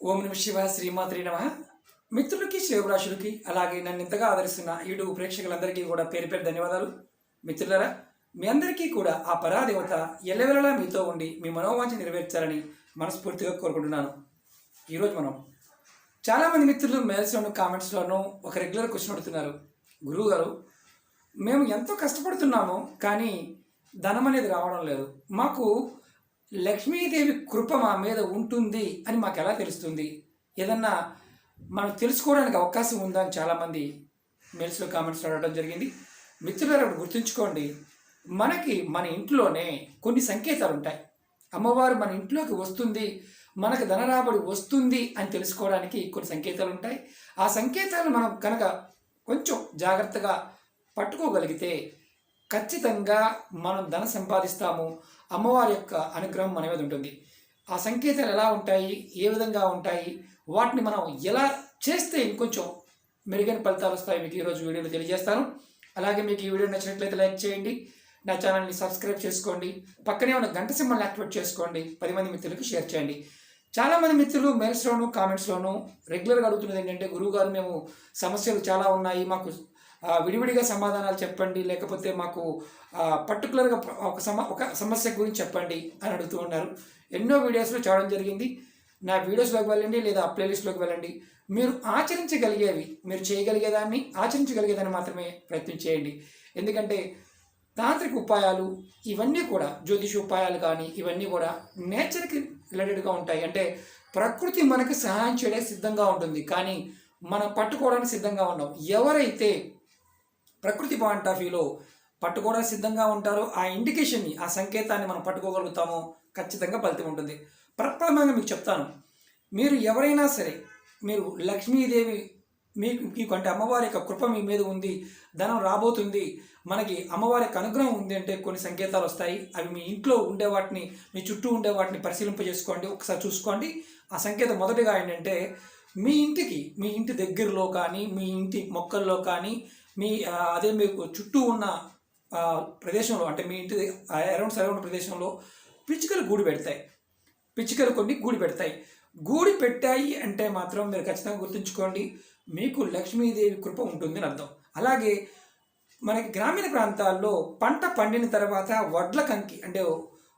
ఓం నమ శివ శ్రీమాత్రి నమ. మిత్రులకి శివరాశులకి అలాగే నన్ను ఇంతగా ఆదరిస్తున్న యూట్యూబ్ ప్రేక్షకులందరికీ కూడా పేరు పేరు ధన్యవాదాలు. మిత్రులరా మీ అందరికీ కూడా ఆ పరాదేవత ఎల్లవెల్లలా మీతో ఉండి మీ మనోవాంఛ నెరవేర్చాలని మనస్ఫూర్తిగా కోరుకుంటున్నాను. ఈరోజు మనం చాలామంది మిత్రులు మెయిల్స్లోను కామెంట్స్లోనూ ఒక రెగ్యులర్ క్వశ్చన్ అడుగుతున్నారు. గురువు గారు మేము ఎంతో కష్టపడుతున్నాము కానీ ధనం అనేది రావడం లేదు. మాకు లక్ష్మీదేవి కృప మా మీద ఉంటుంది అని మాకు ఎలా తెలుస్తుంది? ఏదన్నా మనం తెలుసుకోవడానికి అవకాశం ఉందా అని చాలామంది మెయిల్స్లో కామెంట్స్ అడగడం జరిగింది. మిత్రులారు గుర్తుంచుకోండి. మనకి మన ఇంట్లోనే కొన్ని సంకేతాలు ఉంటాయి. అమ్మవారు మన ఇంట్లోకి వస్తుంది మనకు ధనరాబడి వస్తుంది అని తెలుసుకోవడానికి కొన్ని సంకేతాలు ఉంటాయి. ఆ సంకేతాలు మనం కనుక కొంచెం జాగ్రత్తగా పట్టుకోగలిగితే ఖచ్చితంగా మనం ధన సంపాదిస్తాము అమ్మవారి యొక్క అనుగ్రహం మన మీద ఉంటుంది. ఆ సంకేతాలు ఎలా ఉంటాయి? ఏ విధంగా ఉంటాయి? వాటిని మనం ఎలా చేస్తే ఇంకొంచెం మెరుగైన ఫలితాలు వస్తాయి మీకు ఈరోజు వీడియోలో తెలియజేస్తాను. అలాగే మీకు ఈ వీడియో నచ్చినట్లయితే లైక్ చేయండి. నా ఛానల్ని సబ్స్క్రైబ్ చేసుకోండి. పక్కనే ఉన్న గంట సింబల్ని యాక్టివేట్ చేసుకోండి. పది మంది మిత్రులకు షేర్ చేయండి. చాలామంది మిత్రులు మెయిల్స్లోను కామెంట్స్లోను రెగ్యులర్గా అడుగుతున్నది ఏంటంటే గురువుగారు మేము సమస్యలు చాలా ఉన్నాయి. మాకు విడివిడిగా సమాధానాలు చెప్పండి లేకపోతే మాకు పర్టికులర్గా ఒక సమ ఒక సమస్య గురించి చెప్పండి అని అడుగుతూ ఉన్నారు. ఎన్నో వీడియోస్లో చూడడం జరిగింది. నా వీడియోస్లోకి వెళ్ళండి లేదా ప్లేలిస్ట్లోకి వెళ్ళండి. మీరు ఆచరించగలిగేవి మీరు చేయగలిగేదాన్ని ఆచరించగలిగేదాన్ని మాత్రమే ప్రయత్నం చేయండి. ఎందుకంటే తాంత్రిక ఉపాయాలు ఇవన్నీ కూడా జ్యోతిష ఉపాయాలు కానీ ఇవన్నీ కూడా నేచర్కి రిలేటెడ్గా ఉంటాయి. అంటే ప్రకృతి మనకు సహాయం చేయడానికి సిద్ధంగా ఉంటుంది. కానీ మనం పట్టుకోవడానికి సిద్ధంగా ఉన్నాం ఎవరైతే ప్రకృతి పాయింట్ ఆఫ్ వ్యూలో పట్టుకోవడానికి సిద్ధంగా ఉంటారు. ఆ ఇండికేషన్ని ఆ సంకేతాన్ని మనం పట్టుకోగలుగుతామో. ఖచ్చితంగా ఫలితం ఉంటుంది. ప్రప్రథమంగా మీకు చెప్తాను. మీరు ఎవరైనా సరే మీరు లక్ష్మీదేవి మీకు మీకు అంటే అమ్మవారి యొక్క కృప మీ మీద ఉంది ధనం రాబోతుంది మనకి అమ్మవారి యొక్క అనుగ్రహం ఉంది అంటే కొన్ని సంకేతాలు వస్తాయి. అవి మీ ఇంట్లో ఉండే వాటిని మీ చుట్టూ ఉండే వాటిని పరిశీలింపజేసుకోండి. ఒకసారి చూసుకోండి. ఆ సంకేతం మొదటిగా ఏంటంటే మీ ఇంటికి మీ ఇంటి దగ్గరలో కానీ మీ ఇంటి మొక్కల్లో కానీ మీ అదే మీకు చుట్టూ ఉన్న ప్రదేశంలో అంటే మీ ఇంటి అరౌండ్ సరౌండ్ ప్రదేశంలో పిచ్చుకలు గూడు పెడతాయి. పిచ్చుకలు కొన్ని గూడు పెడతాయి. గూడు పెట్టాయి అంటే మాత్రం మీరు ఖచ్చితంగా గుర్తుంచుకోండి మీకు లక్ష్మీదేవి కృప ఉంటుంది అని అర్థం. అలాగే మనకి గ్రామీణ ప్రాంతాల్లో పంట పండిన తర్వాత వడ్ల కంకి అంటే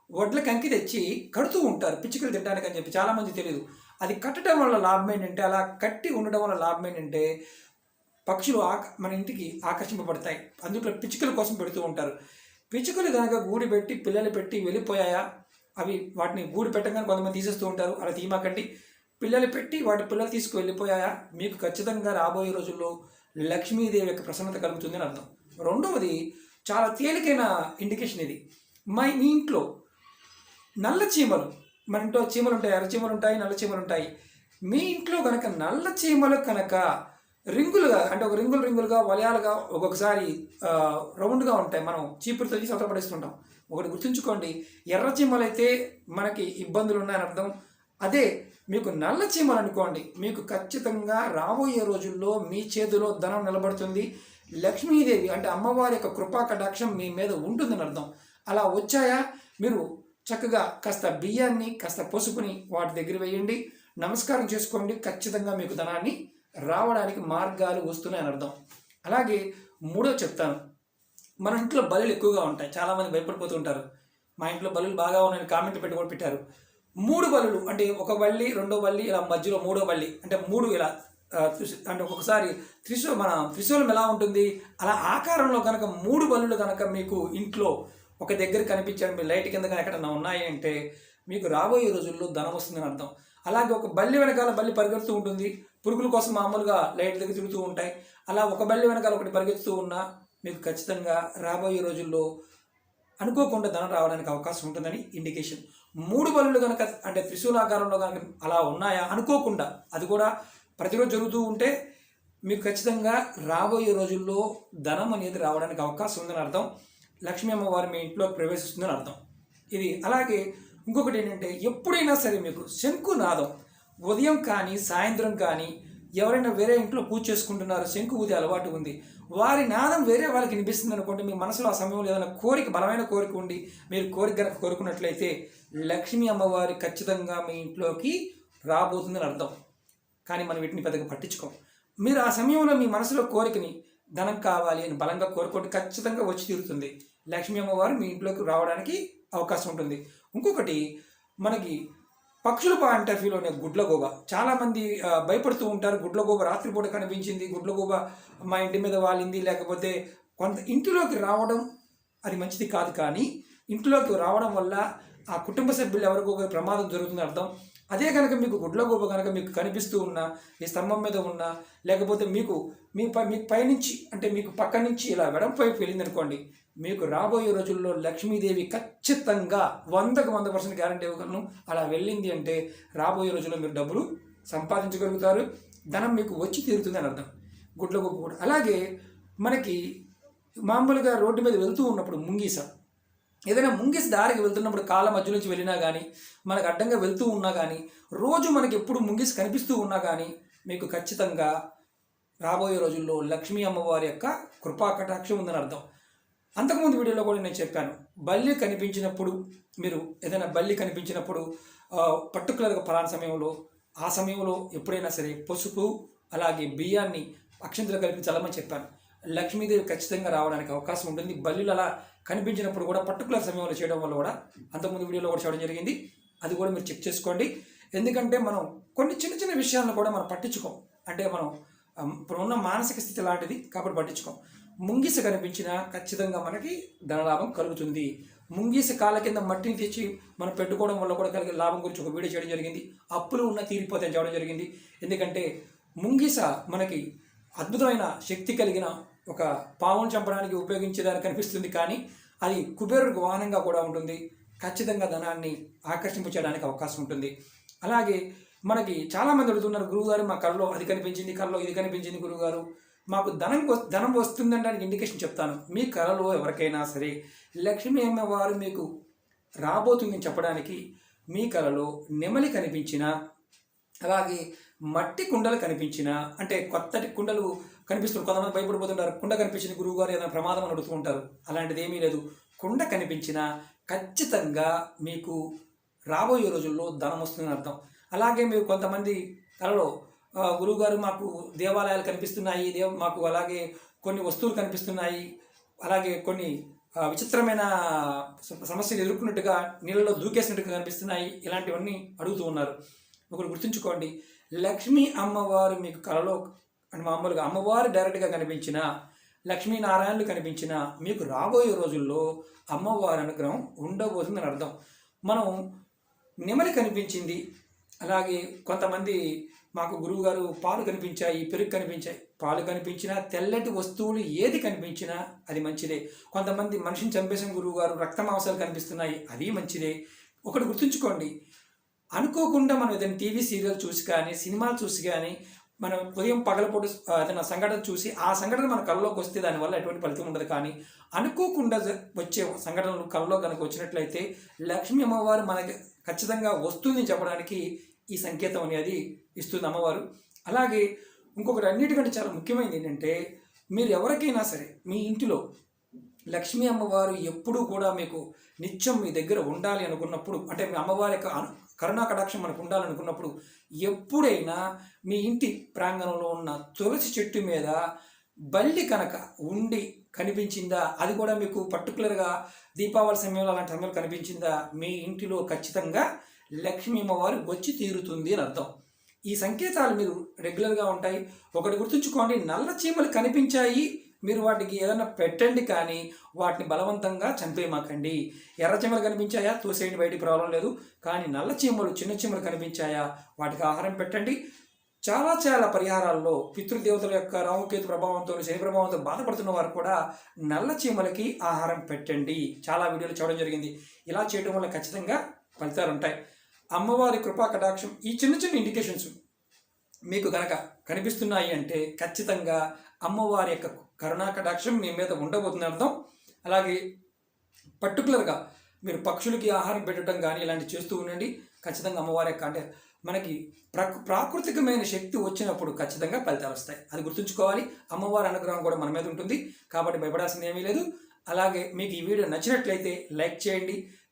వడ్ల కంకి తెచ్చి కడుతూ ఉంటారు. పిచ్చుకలు తినడానికి అని చెప్పి చాలామంది తెలియదు అది కట్టడం వల్ల లాభం ఏంటంటే అలా కట్టి ఉండడం వల్ల లాభం ఏంటంటే పక్షులు ఆక మన ఇంటికి ఆకర్షింపబడతాయి. అందులో పిచ్చుకల కోసం పెడుతూ ఉంటారు. పిచ్చుకలు కనుక గూడు పెట్టి పిల్లలు పెట్టి వెళ్ళిపోయాయా? అవి వాటిని గూడు పెట్టగానే కొంతమంది తీసేస్తూ ఉంటారు. అలా తీమాకండి పిల్లలు పెట్టి వాటి పిల్లలు తీసుకు వెళ్ళిపోయాయా మీకు ఖచ్చితంగా రాబోయే రోజుల్లో లక్ష్మీదేవి యొక్క ప్రసన్నత కలుగుతుందని అర్థం. రెండవది చాలా తేలికైన ఇండికేషన్ ఇది. మా మీ ఇంట్లో నల్ల చీమలు మన ఇంట్లో చీమలు ఉంటాయి ఎర్ర చీమలు ఉంటాయి నల్ల చీమలు ఉంటాయి మీ ఇంట్లో కనుక నల్ల చీమలు కనుక రింగులుగా అంటే ఒక రింగులు రింగులుగా వలయాలుగా ఒక్కొక్కసారి రౌండ్గా ఉంటాయి. మనం చీపురుతో తీసి అవతల పడేస్తుంటాం. ఒకటి గుర్తుంచుకోండి. ఎర్ర చీమలు అయితే మనకి ఇబ్బందులు ఉన్నాయని అర్థం. అదే మీకు నల్ల చీమలు అనుకోండి. మీకు ఖచ్చితంగా రాబోయే రోజుల్లో మీ చేతిలో ధనం నిలబడుతుంది. లక్ష్మీదేవి అంటే అమ్మవారి యొక్క కృపా కటాక్షం మీ మీద ఉంటుందని అర్థం. అలా వచ్చాయా? మీరు చక్కగా కాస్త బియ్యాన్ని కాస్త పసుపుని వాటి దగ్గర వేయండి. నమస్కారం చేసుకోండి. ఖచ్చితంగా మీకు ధనాన్ని రావడానికి మార్గాలు వస్తున్నాయని అర్థం. అలాగే మూడో చెప్తాను. మన ఇంట్లో బలులు ఎక్కువగా ఉంటాయి. చాలామంది భయపడిపోతూ ఉంటారు. మా ఇంట్లో బలులు బాగా ఉన్నాయని కామెంట్ పెట్టుకొని పెట్టారు. మూడు బలులు అంటే ఒక బల్లి రెండో బల్లి ఇలా మధ్యలో మూడో బల్లి అంటే మూడు ఇలా అంటే ఒక్కొక్కసారి త్రిశూ మన త్రిశూలం ఎలా ఉంటుంది? అలా ఆకారంలో కనుక మూడు బల్లులు కనుక మీకు ఇంట్లో ఒక దగ్గర కనిపించండి మీ లైట్ కింద కనుక ఎక్కడన్నా ఉన్నాయి అంటే మీకు రాబోయే రోజుల్లో ధనం వస్తుందని అర్థం. అలాగే ఒక బల్లి వెనకాల బల్లి పరిగెడుతూ ఉంటుంది. పురుగుల కోసం మామూలుగా లైట్ దగ్గర తిరుగుతూ ఉంటాయి. అలా ఒక బల్లి వెనకాల ఒకటి పరిగెత్తుతూ ఉన్నా మీకు ఖచ్చితంగా రాబోయే రోజుల్లో అనుకోకుండా ధనం రావడానికి అవకాశం ఉంటుందని ఇండికేషన్ మూడు బలులు కనుక అంటే త్రిశూలాకారంలో కనుక అలా ఉన్నాయా? అనుకోకుండా అది కూడా ప్రతిరోజు జరుగుతూ ఉంటే మీకు ఖచ్చితంగా రాబోయే రోజుల్లో ధనం అనేది రావడానికి అవకాశం ఉందని అర్థం. లక్ష్మీ అమ్మవారు మీ ఇంట్లో ప్రవేశిస్తుందని అర్థం. ఇది అలాగే ఇంకొకటి ఏంటంటే ఎప్పుడైనా సరే మీకు శంకునాదం ఉదయం కానీ సాయంత్రం కానీ ఎవరైనా వేరే ఇంట్లో పూజ చేసుకుంటున్నారు శంకు ఊదే అలవాటు ఉంది. వారి నాదం వేరే వాళ్ళకి వినిపిస్తుంది అనుకోండి మీ మనసులో ఆ సమయంలో ఏదైనా కోరిక బలమైన కోరిక ఉండి మీరు కోరిక కనుక కోరుకున్నట్లయితే లక్ష్మీ అమ్మవారి ఖచ్చితంగా మీ ఇంట్లోకి రాబోతుందని అర్థం. కానీ మనం వీటిని పెద్దగా పట్టించుకోం. మీరు ఆ సమయంలో మీ మనసులో కోరికని ధనం కావాలి అని బలంగా కోరుకోండి ఖచ్చితంగా వచ్చి తీరుతుంది. లక్ష్మీ అమ్మవారు మీ ఇంట్లోకి రావడానికి అవకాశం ఉంటుంది. ఇంకొకటి మనకి పక్షుల పాయింట్ ఆఫ్ వ్యూలోనే గుడ్లగోబ చాలామంది భయపడుతూ ఉంటారు. గుడ్లగోబ రాత్రిపూట కనిపించింది. గుడ్లగోబ మా ఇంటి మీద వాలింది. లేకపోతే కొంత ఇంటిలోకి రావడం అది మంచిది కాదు కానీ ఇంట్లోకి రావడం వల్ల ఆ కుటుంబ సభ్యులు ఎవరికో ఒక ప్రమాదం జరుగుతుంది అర్థం. అదే కనుక మీకు గుడ్లగోబ కనుక మీకు కనిపిస్తూ ఉన్నా ఈ స్తంభం మీద ఉన్నా లేకపోతే మీకు మీ పై మీకు పైనుంచి అంటే మీకు పక్క నుంచి ఇలా వెడంపైపు వెళ్ళింది అనుకోండి మీకు రాబోయే రోజుల్లో లక్ష్మీదేవి ఖచ్చితంగా వందకు వంద పర్సెంట్ గ్యారంటీ ఇవ్వగలను. అలా వెళ్ళింది అంటే రాబోయే రోజుల్లో మీరు డబ్బులు సంపాదించగలుగుతారు. ధనం మీకు వచ్చి తీరుతుంది అని అర్థం గుడ్లగోబ కూడా. అలాగే మనకి మామూలుగా రోడ్డు మీద వెళ్తూ ఉన్నప్పుడు ముంగీస. ఏదైనా ముంగిస్ దారికి వెళ్తున్నప్పుడు కాళ్ళ మధ్య నుంచి వెళ్ళినా కానీ మనకు అడ్డంగా వెళ్తూ ఉన్నా కానీ రోజు మనకి ఎప్పుడు ముంగిస్ కనిపిస్తూ ఉన్నా కానీ మీకు ఖచ్చితంగా రాబోయే రోజుల్లో లక్ష్మీ అమ్మవారి యొక్క కృపా కటాక్షం ఉందని అర్థం. అంతకుముందు వీడియోలో కూడా నేను చెప్పాను బల్లి కనిపించినప్పుడు మీరు ఏదైనా బల్లి కనిపించినప్పుడు పర్టికులర్గా ఫలానా సమయంలో ఆ సమయంలో ఎప్పుడైనా సరే పసుపు అలాగే బియ్యాన్ని అక్షంతలు కలిపి చల్లమని చెప్పాను. లక్ష్మీదేవి ఖచ్చితంగా రావడానికి అవకాశం ఉంటుంది. బల్లులు అలా కనిపించినప్పుడు కూడా పర్టికులర్ సమయంలో చేయడం వల్ల కూడా అంతకుముందు వీడియోలో కూడా చేయడం జరిగింది. అది కూడా మీరు చెక్ చేసుకోండి. ఎందుకంటే మనం కొన్ని చిన్న చిన్న విషయాలను కూడా మనం పట్టించుకోం. అంటే మనం ఇప్పుడు ఉన్న మానసిక స్థితి లాంటిది కాబట్టి పట్టించుకోం. ముంగిస కనిపించినా ఖచ్చితంగా మనకి ధనలాభం కలుగుతుంది. ముంగిస కాళ్ళ కింద మట్టిని తెచ్చి మనం పెట్టుకోవడం వల్ల కూడా కలిగే లాభం గురించి ఒక వీడియో చేయడం జరిగింది. అప్పులు ఉన్న తీరిపోతాయని చెప్పడం జరిగింది. ఎందుకంటే ముంగిస మనకి అద్భుతమైన శక్తి కలిగిన ఒక పావును చంపడానికి ఉపయోగించేదానికి కనిపిస్తుంది కానీ అది కుబేరుడికి వాహనంగా కూడా ఉంటుంది. ఖచ్చితంగా ధనాన్ని ఆకర్షింపచేయడానికి అవకాశం ఉంటుంది. అలాగే మనకి చాలామంది అడుగుతున్నారు గురువుగారు మా కళ్ళలో అది కనిపించింది కళ్ళలో ఇది కనిపించింది గురువుగారు. మాకు ధనం ధనం వస్తుందనడానికి ఇండికేషన్ చెప్తాను. మీ కళలో ఎవరికైనా సరే లక్ష్మీ అమ్మవారు మీకు రాబోతుందని చెప్పడానికి మీ కళలో నెమలి కనిపించిన అలాగే మట్టి కుండలు కనిపించిన అంటే కొత్తటి కుండలు కనిపిస్తుంది కొంతమంది భయపడిపోతుంటారు. కుండ కనిపించిన గురువు గారు ఏదైనా ప్రమాదం అని అడుగుతూ ఉంటారు. అలాంటిది ఏమీ లేదు. కుండ కనిపించిన ఖచ్చితంగా మీకు రాబోయే రోజుల్లో ధనం వస్తుందని అర్థం. అలాగే మీరు కొంతమంది కళలో గురువుగారు మాకు దేవాలయాలు కనిపిస్తున్నాయి దేవ మాకు అలాగే కొన్ని వస్తువులు కనిపిస్తున్నాయి అలాగే కొన్ని విచిత్రమైన సమస్యలు ఎదుర్కొన్నట్టుగా నీళ్ళలో దూకేసినట్టుగా కనిపిస్తున్నాయి ఇలాంటివన్నీ అడుగుతూ ఉన్నారు. ఒకరు గుర్తుంచుకోండి లక్ష్మీ అమ్మవారు మీకు కలలో మామూలుగా అమ్మవారు డైరెక్ట్గా కనిపించిన లక్ష్మీనారాయణులు కనిపించిన మీకు రాబోయే రోజుల్లో అమ్మవారి అనుగ్రహం ఉండబోతుందని అర్థం. మనం నెమలి కనిపించింది అలాగే కొంతమంది మాకు గురువుగారు పాలు కనిపించాయి పెరుగు కనిపించాయి. పాలు కనిపించినా తెల్లటి వస్తువులు ఏది కనిపించినా అది మంచిదే. కొంతమంది మనిషిని చంపేసిన గురువుగారు రక్తం అవసరాలు కనిపిస్తున్నాయి అది మంచిదే. ఒకటి గుర్తుంచుకోండి. అనుకోకుండా మనం ఏదైనా టీవీ సీరియల్ చూసి కానీ సినిమాలు చూసి కానీ మనం ఉదయం పగలపూట ఏదైనా సంఘటన చూసి ఆ సంఘటన మన కళ్ళలోకి వస్తే దానివల్ల ఎటువంటి ఫలితం ఉండదు. కానీ అనుకోకుండా వచ్చే సంఘటనలు కళ్ళలో కనుక వచ్చినట్లయితే లక్ష్మీ అమ్మవారు మనకి ఖచ్చితంగా వస్తుంది చెప్పడానికి ఈ సంకేతం అనేది ఇస్తుంది అమ్మవారు. అలాగే ఇంకొకటి అన్నిటికంటే చాలా ముఖ్యమైనది ఏంటంటే మీరు ఎవరికైనా సరే మీ ఇంటిలో లక్ష్మీ అమ్మవారు ఎప్పుడూ కూడా మీకు నిత్యం మీ దగ్గర ఉండాలి అనుకున్నప్పుడు అంటే మీ అమ్మవారి యొక్క కరుణా కటాక్షం మనకు ఉండాలనుకున్నప్పుడు ఎప్పుడైనా మీ ఇంటి ప్రాంగణంలో ఉన్న తులసి చెట్టు మీద బల్లి కనుక ఉండి కనిపించిందా? అది కూడా మీకు పర్టికులర్గా దీపావళి సమయంలో అలాంటి సమయంలో కనిపించిందా? మీ ఇంటిలో ఖచ్చితంగా లక్ష్మీ అమ్మవారు వచ్చి తీరుతుంది అని అర్థం. ఈ సంకేతాలు మీరు రెగ్యులర్గా ఉంటాయి. ఒకటి గుర్తుంచుకోండి నల్ల చీమలు కనిపించాయి. మీరు వాటికి ఏదైనా పెట్టండి కానీ వాటిని బలవంతంగా చంపేయమాకండి. ఎర్ర చీమలు కనిపించాయా? తోసేయండి బయటికి ప్రాబ్లం లేదు. కానీ నల్ల చీమలు చిన్న చీమలు కనిపించాయా? వాటికి ఆహారం పెట్టండి. చాలా చాలా పరిహారాల్లో పితృదేవతల యొక్క రాహుకేతు ప్రభావంతో శని ప్రభావంతో బాధపడుతున్న వారు కూడా నల్ల చీమలకి ఆహారం పెట్టండి. చాలా వీడియోలు చూడడం జరిగింది. ఇలా చేయడం వల్ల ఖచ్చితంగా ఫలితాలు ఉంటాయి. అమ్మవారి కృపా కటాక్షం ఈ చిన్న చిన్న ఇండికేషన్స్ మీకు కనుక కనిపిస్తున్నాయి అంటే ఖచ్చితంగా అమ్మవారి యొక్క కరుణా కటాక్షం మీ మీద ఉండబోతుంది అర్థం. అలాగే పర్టికులర్గా మీరు పక్షులకి ఆహారం పెట్టడం కానీ ఇలాంటివి చేస్తూ ఉండండి. ఖచ్చితంగా అమ్మవారి యొక్క అంటే మనకి ప్రకృ ప్రాకృతికమైన శక్తి వచ్చినప్పుడు ఖచ్చితంగా ఫలితాలు వస్తాయి. అది గుర్తుంచుకోవాలి. అమ్మవారి అనుగ్రహం కూడా మన మీద ఉంటుంది. కాబట్టి భయపడాల్సింది ఏమీ లేదు. అలాగే మీకు ఈ వీడియో నచ్చినట్లయితే లైక్ చేయండి.